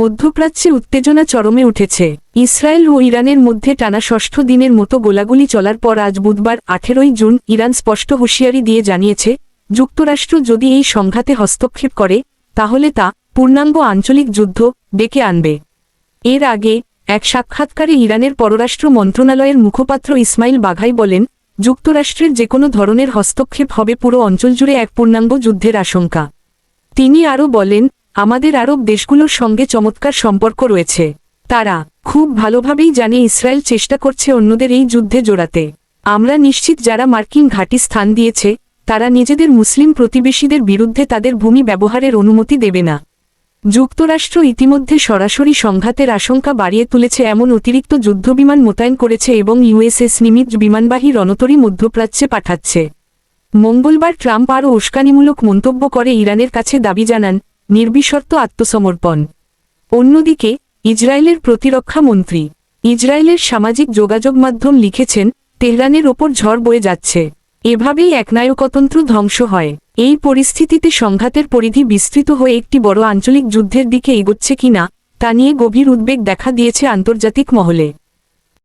মধ্যপ্রাচ্যে উত্তেজনা চরমে উঠেছে। ইসরায়েল ও ইরানের মধ্যে টানা ষষ্ঠ দিনের মতো গোলাগুলি চলার পর আজ বুধবার আঠেরোই জুন ইরান স্পষ্ট হুঁশিয়ারি দিয়ে জানিয়েছে, যুক্তরাষ্ট্র যদি এই সংঘাতে হস্তক্ষেপ করে, তাহলে তা পূর্ণাঙ্গ আঞ্চলিক যুদ্ধ ডেকে আনবে। এর আগে এক সাক্ষাৎকারে ইরানের পররাষ্ট্র মন্ত্রণালয়ের মুখপাত্র ইসমাইল বাঘাই বলেন, যুক্তরাষ্ট্রের যে কোনো ধরনের হস্তক্ষেপ হবে পুরো অঞ্চল জুড়ে এক পূর্ণাঙ্গ যুদ্ধের আশঙ্কা। তিনি আরও বলেন আমাদের আরব দেশগুলোর সঙ্গে চমৎকার সম্পর্ক রয়েছে। তারা খুব ভালোভাবেই জানে ইসরায়েল চেষ্টা করছে অন্যদের এই যুদ্ধে জোড়াতে। আমরা নিশ্চিত যারা মার্কিন ঘাঁটি স্থান দিয়েছে, তারা নিজেদের মুসলিম প্রতিবেশীদের বিরুদ্ধে তাদের ভূমি ব্যবহারের অনুমতি দেবে না। যুক্তরাষ্ট্র ইতিমধ্যে সরাসরি সংঘাতের আশঙ্কা বাড়িয়ে তুলেছে এমন অতিরিক্ত যুদ্ধবিমান মোতায়েন করেছে এবং ইউএসএস নিমিত বিমানবাহী রণতরী মধ্যপ্রাচ্যে পাঠাচ্ছে। মঙ্গলবার ট্রাম্প আরও উস্কানিমূলক মন্তব্য করে ইরানের কাছে দাবি জানান নির্বিশর্ত আত্মসমর্পণ। অন্যদিকে ইসরায়েলের প্রতিরক্ষা মন্ত্রী ইসরায়েলের সামাজিক যোগাযোগ মাধ্যম লিখেছেন, তেহরানের ওপর ঝড় বয়ে যাচ্ছে। এভাবেই একনায়কতন্ত্র ধ্বংস হয়। এই পরিস্থিতিতে সংঘাতের পরিধি বিস্তৃত হয়ে একটি বড় আঞ্চলিক যুদ্ধের দিকে এগোচ্ছে কিনা, তা নিয়ে গভীর উদ্বেগ দেখা দিয়েছে আন্তর্জাতিক মহলে।